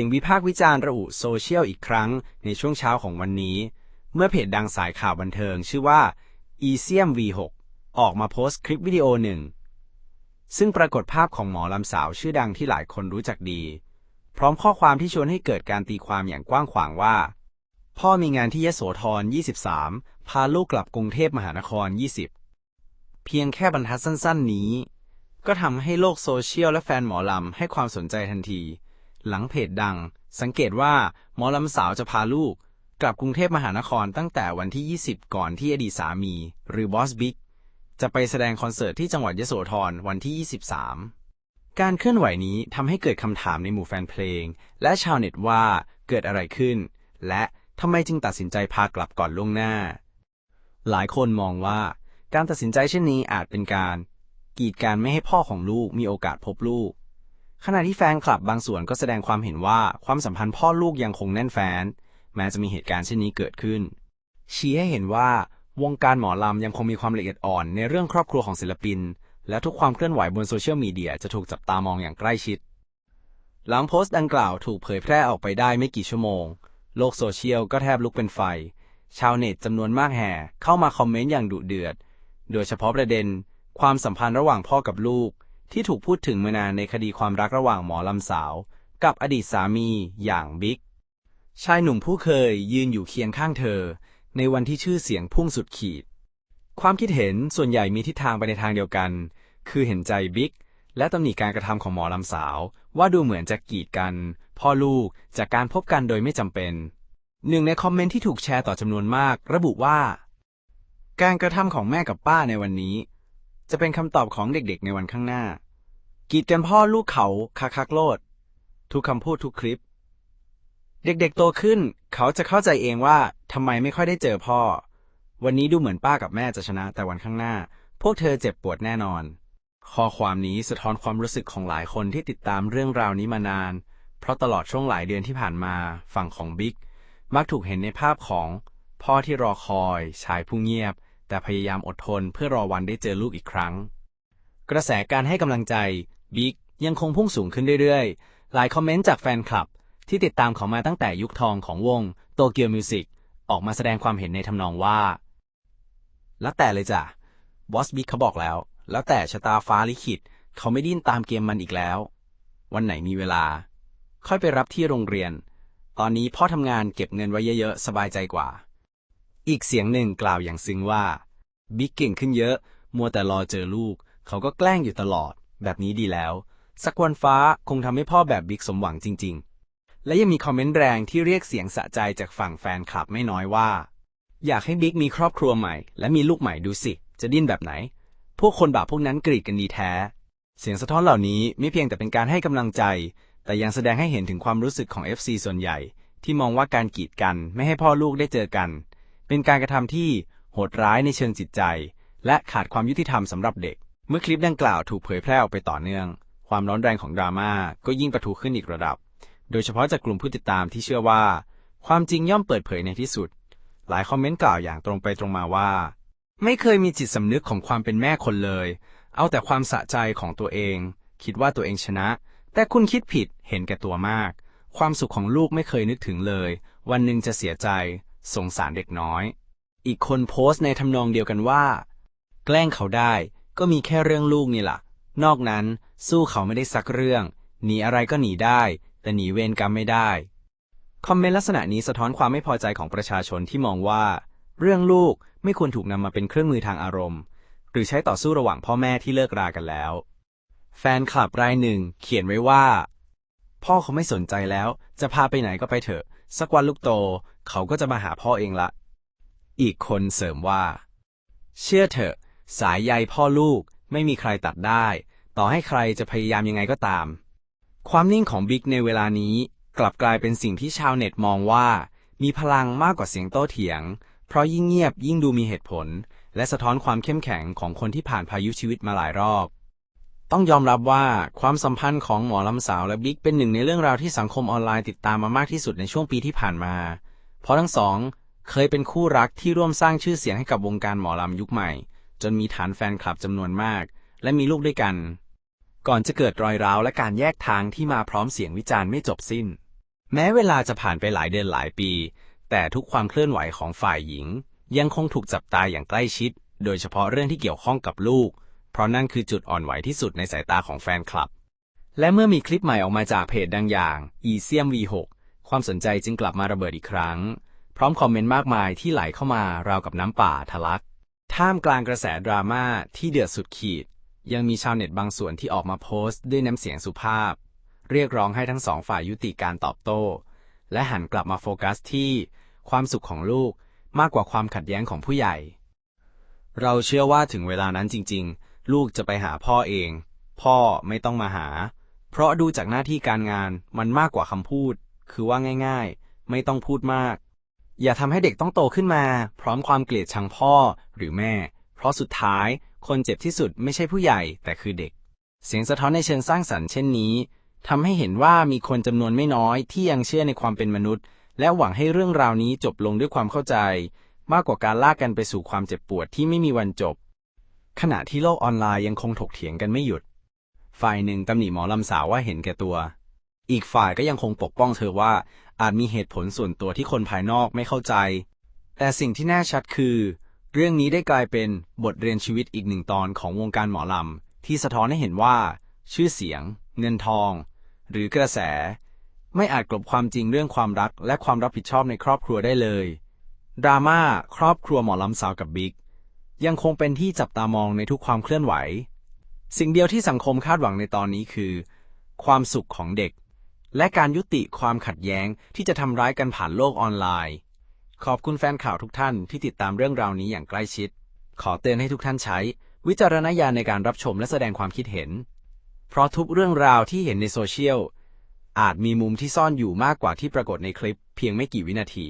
สียงวิพากษ์วิจารณ์ระอุโซเชียลอีกครั้งในช่วงเช้าของวันนี้ เมื่อเพจดังสายข่าวบันเทิงชื่อว่า e c m V6 ออกมาโพสต์คลิปวิดีโอหนึ่ง ซึ่งปรากฏภาพของหมอลำสาวชื่อดังที่หลายคนรู้จักดี พร้อมข้อความที่ชวนให้เกิดการตีความอย่างกว้างขวางว่า พ่อมีงานที่ยโสธร 23 พาลูกกลับกรุงเทพมหานคร 20 เพียงแค่บรรทัดสั้น ๆ นี้ ก็ทำให้โลกโซเชียลและแฟนหมอลำให้ความสนใจทันที หลังเพจดัง สังเกตว่าหมอลำสาวจะพาลูก กลับกรุงเทพมหานครตั้งแต่วันที่ 20 ก่อนที่อดีตสามี หรือบอสบิ๊กจะไปแสดงคอนเสิร์ตที่จังหวัดยโสธรวันที่ 23 การเคลื่อนไหวนี้ทำให้เกิดคำถามในหมู่แฟนเพลง และชาวเน็ตว่าเกิดอะไรขึ้น และทำไมจึงตัดสินใจพากลับก่อนล่วงหน้า หลายคนมองว่าการตัดสินใจเช่นนี้อาจเป็นการ กีดการไม่ให้พ่อของลูกมีโอกาสพบลูก ขณะที่แฟนคลับบางส่วนก็แสดงความเห็นว่าความสัมพันธ์พ่อลูกยังคงแน่นแฟ้นแม้จะมีเหตุการณ์เช่นนี้เกิดขึ้น ชี้ให้เห็นว่าวงการหมอลำยังคงมีความละเอียดอ่อนในเรื่องครอบครัวของศิลปิน และทุกความเคลื่อนไหวบนโซเชียลมีเดียจะถูกจับตามองอย่างใกล้ชิด หลังโพสต์ดังกล่าวถูกเผยแพร่ออกไปได้ไม่กี่ชั่วโมง โลกโซเชียลก็แทบลุกเป็นไฟ ชาวเน็ตจำนวนมากแห่เข้ามาคอมเมนต์อย่างดุเดือด โดยเฉพาะประเด็น ความสัมพันธ์ระหว่างพ่อกับลูก ที่ถูกพูดถึงมานานในคดีความรักระหว่างหมอลำสาว กับอดีตสามีอย่างบิ๊ก ชายหนุ่มผู้เคยยืนอยู่เคียงข้างเธอ ในวันที่ชื่อเสียงพุ่งสุดขีด ความคิดเห็นส่วนใหญ่มีทิศทางไปในทางเดียวกัน คือเห็นใจบิ๊กและตำหนิการกระทำของหมอลำสาว ว่าดูเหมือนจะกีดกันพ่อลูกจากการพบกันโดยไม่จำเป็น หนึ่งในคอมเมนต์ที่ถูกแชร์ต่อจำนวนมาก ระบุว่า การกระทำของแม่กับป้าในวันนี้ จะเป็นคำตอบของเด็กๆ ในวันข้างหน้า กีดกันพ่อลูกเขาคักคักโลด ทุกคำพูดทุกคลิป เด็กๆโตขึ้น เขาจะเข้าใจเองว่าทำไมไม่ค่อยได้เจอพ่อ วันนี้ดูเหมือนป้ากับแม่จะชนะ แต่วันข้างหน้า พวกเธอเจ็บปวดแน่นอน ข้อความนี้สะท้อนความรู้สึกของหลายคนที่ติดตามเรื่องราวนี้มานาน เพราะตลอดช่วงหลายเดือนที่ผ่านมาฝั่งของบิ๊กมักถูกเห็นในภาพของ พ่อที่รอคอย ชายผู้เงียบ แต่พยายามอดทนเพื่อรอวันได้เจอลูกอีกครั้ง กระแสการให้กำลังใจบิ๊กยังคงพุ่งสูงขึ้นเรื่อยๆ หลายคอมเมนต์จากแฟนคลับ ที่ติดตามเขามาตั้งแต่ยุคทองของวงโตเกียวมิวสิกออกมาแสดงความเห็นในทำนองว่าแล้วแต่เลยจ้ะบอสบิ๊กเขาบอกแล้ว แล้วแต่ชะตาฟ้าลิขิต เขาไม่ดิ้นตามเกมมันอีกแล้ว วันไหนมีเวลา ค่อยไปรับที่โรงเรียน ตอนนี้พ่อทำงานเก็บเงินไว้เยอะๆ สบายใจกว่า อีกเสียงหนึ่งกล่าวอย่างซึ้งว่า บิ๊กเก่งขึ้นเยอะ มัวแต่รอเจอลูก เขาก็แกล้งอยู่ตลอด แบบนี้ดีแล้ว สักวันฟ้าคงทำให้พ่อแบบบิ๊กสมหวังจริง ๆ และยังมีคอมเมนต์แรงที่เรียกเสียงสะใจจากฝั่งแฟนคลับไม่น้อยว่า อยากให้บิ๊กมีครอบครัวใหม่ และมีลูกใหม่ดูสิ จะดิ้นแบบไหน พวกคนบาปพวกนั้นกรีดกันดีแท้ เสียงสะท้อนเหล่านี้ไม่เพียงแต่เป็นการให้กำลังใจ แต่ยังแสดงให้เห็นถึงความรู้สึกของ FC ส่วนใหญ่ ที่มองว่าการกีดกันไม่ให้พ่อลูกได้เจอกัน เป็นการกระทำที่โหดร้ายในเชิงจิตใจ และขาดความยุติธรรมสำหรับเด็ก เมื่อคลิปดังกล่าวถูกเผยแพร่ออกไปต่อเนื่อง ความร้อนแรงของดราม่าก็ยิ่งประทุขึ้นอีกระดับ โดยเฉพาะจากกลุ่มผู้ติดตามที่เชื่อว่า ความจริงย่อมเปิดเผยในที่สุด หลายคอมเมนต์กล่าวอย่างตรงไปตรงมาว่า ไม่เคยมีจิตสำนึกของความเป็นแม่คนเลย เอาแต่ความสะใจของตัวเอง คิดว่าตัวเองชนะ แต่คุณคิดผิดเห็นแก่ตัวมาก ความสุขของลูกไม่เคยนึกถึงเลย วันหนึ่งจะเสียใจ สงสารเด็กน้อย อีกคนโพสต์ในทำนองเดียวกันว่า แกล้งเขาได้ก็มีแค่เรื่องลูกนี่ล่ะ นอกนั้นสู้เขาไม่ได้สักเรื่อง หนีอะไรก็หนีได้ แต่หนีเวรกรรมไม่ได้ คอมเมนต์ลักษณะนี้สะท้อนความไม่พอใจของประชาชนที่มองว่า เรื่องลูกไม่ควรถูกนำมาเป็นเครื่องมือทางอารมณ์ หรือใช้ต่อสู้ระหว่างพ่อแม่ที่เลิกรากันแล้ว แฟนคลับรายหนึ่งเขียนไว้ว่า พ่อเขาไม่สนใจแล้ว จะพาไปไหนก็ไปเถอะ สักวันลูกโต เขาก็จะมาหาพ่อเองละ อีกคนเสริมว่า เชื่อเถอะ สายใยพ่อลูกไม่มีใครตัดได้ ต่อให้ใครจะพยายามยังไงก็ตาม ความนิ่งของบิ๊กในเวลานี้กลับกลายเป็นสิ่งที่ชาวเน็ตมองว่า มีพลังมากกว่าเสียงโต้เถียง เพราะยิ่งเงียบยิ่งดูมีเหตุผล และสะท้อนความเข้มแข็งของคนที่ผ่านพายุชีวิตมาหลายรอบ ต้องยอมรับว่าความสัมพันธ์ของหมอลำสาวและบิ๊กเป็นหนึ่งในเรื่องราวที่สังคมออนไลน์ติดตามมามากที่สุดในช่วงปีที่ผ่านมา เพราะทั้งสอง เคยเป็นคู่รักที่ร่วมสร้างชื่อเสียงให้กับวงการหมอลำยุคใหม่ จนมีฐานแฟนคลับจำนวนมาก และมีลูกด้วยกัน ก่อนจะเกิดรอยร้าวและการแยกทางที่มาพร้อมเสียงวิจารณ์ไม่จบสิ้น แม้เวลาจะผ่านไปหลายเดือนหลายปี แต่ทุกความเคลื่อนไหวของฝ่ายหญิง ยังคงถูกจับตาอย่างใกล้ชิด โดยเฉพาะเรื่องที่เกี่ยวข้องกับลูก ราะนั่นคือจุดอ่อนไหวที่สุดในสายตาของแฟนคลับ และเมื่อมีคลิปใหม่ออกมาจากเพจดังอย่าง e c m V6 ความสนใจจึงกลับมาระเบิดอีกครั้ง พร้อมคอมเมนต์มากมายที่ไหลเข้ามาราวกับน้ำป่าทะลัก ท่ามกลางกระแสดราม่าที่เดือดสุดขีด ยังมีชาวเน็ตบางส่วนที่ออกมาโพสต์ด้วยน้ำเสียงสุภาพ เรียกร้องให้ทั้งสองฝ่ายยุติการตอบโต้ และหันกลับมาโฟกัสที่ความสุขของลูกมากกว่าความขัดแย้งของผู้ใหญ่ เราเชื่อว่าถึงเวลานั้นจริง ๆ ลูกจะไปหาพ่อเอง พ่อไม่ต้องมาหา เพราะดูจากหน้าที่การงานมันมากกว่าคำพูด คือว่าง่ายๆ ไม่ต้องพูดมาก อย่าทำให้เด็กต้องโตขึ้นมา พร้อมความเกลียดชังพ่อหรือแม่ เพราะสุดท้ายคนเจ็บที่สุดไม่ใช่ผู้ใหญ่แต่คือเด็ก เสียงสะท้อนในเชิงสร้างสรรค์เช่นนี้ทำให้เห็นว่ามีคนจำนวนไม่น้อยที่ยังเชื่อในความเป็นมนุษย์ และหวังให้เรื่องราวนี้จบลงด้วยความเข้าใจ มากกว่าการลากกันไปสู่ความเจ็บปวดที่ไม่มีวันจบ ขณะที่โลกออนไลน์ยังคงถกเถียงกันไม่หยุด ฝ่ายหนึ่งตำหนิหมอลำสาวว่าเห็นแก่ตัว อีกฝ่ายก็ยังคงปกป้องเธอว่าอาจมีเหตุผลส่วนตัวที่คนภายนอกไม่เข้าใจ แต่สิ่งที่แน่ชัดคือ เรื่องนี้ได้กลายเป็นบทเรียนชีวิตอีกหนึ่งตอนของวงการหมอลำ ที่สะท้อนให้เห็นว่า ชื่อเสียง เงินทอง หรือกระแส ไม่อาจกลบความจริงเรื่องความรัก และความรับผิดชอบในครอบครัวได้เลยดราม่าครอบครัวหมอลำสาวกับบิ๊ก ยังคงเป็นที่จับตามองในทุกความเคลื่อนไหว สิ่งเดียวที่สังคมคาดหวังในตอนนี้คือ ความสุขของเด็ก และการยุติความขัดแย้งที่จะทำร้ายกันผ่านโลกออนไลน์ ขอบคุณแฟนข่าวทุกท่านที่ติดตามเรื่องราวนี้อย่างใกล้ชิด ขอเตือนให้ทุกท่านใช้ วิจารณญาณในการรับชมและแสดงความคิดเห็น เพราะทุกเรื่องราวที่เห็นในโซเชียลอาจมีมุมที่ซ่อนอยู่มากกว่าที่ปรากฏในคลิปเพียงไม่กี่วินาที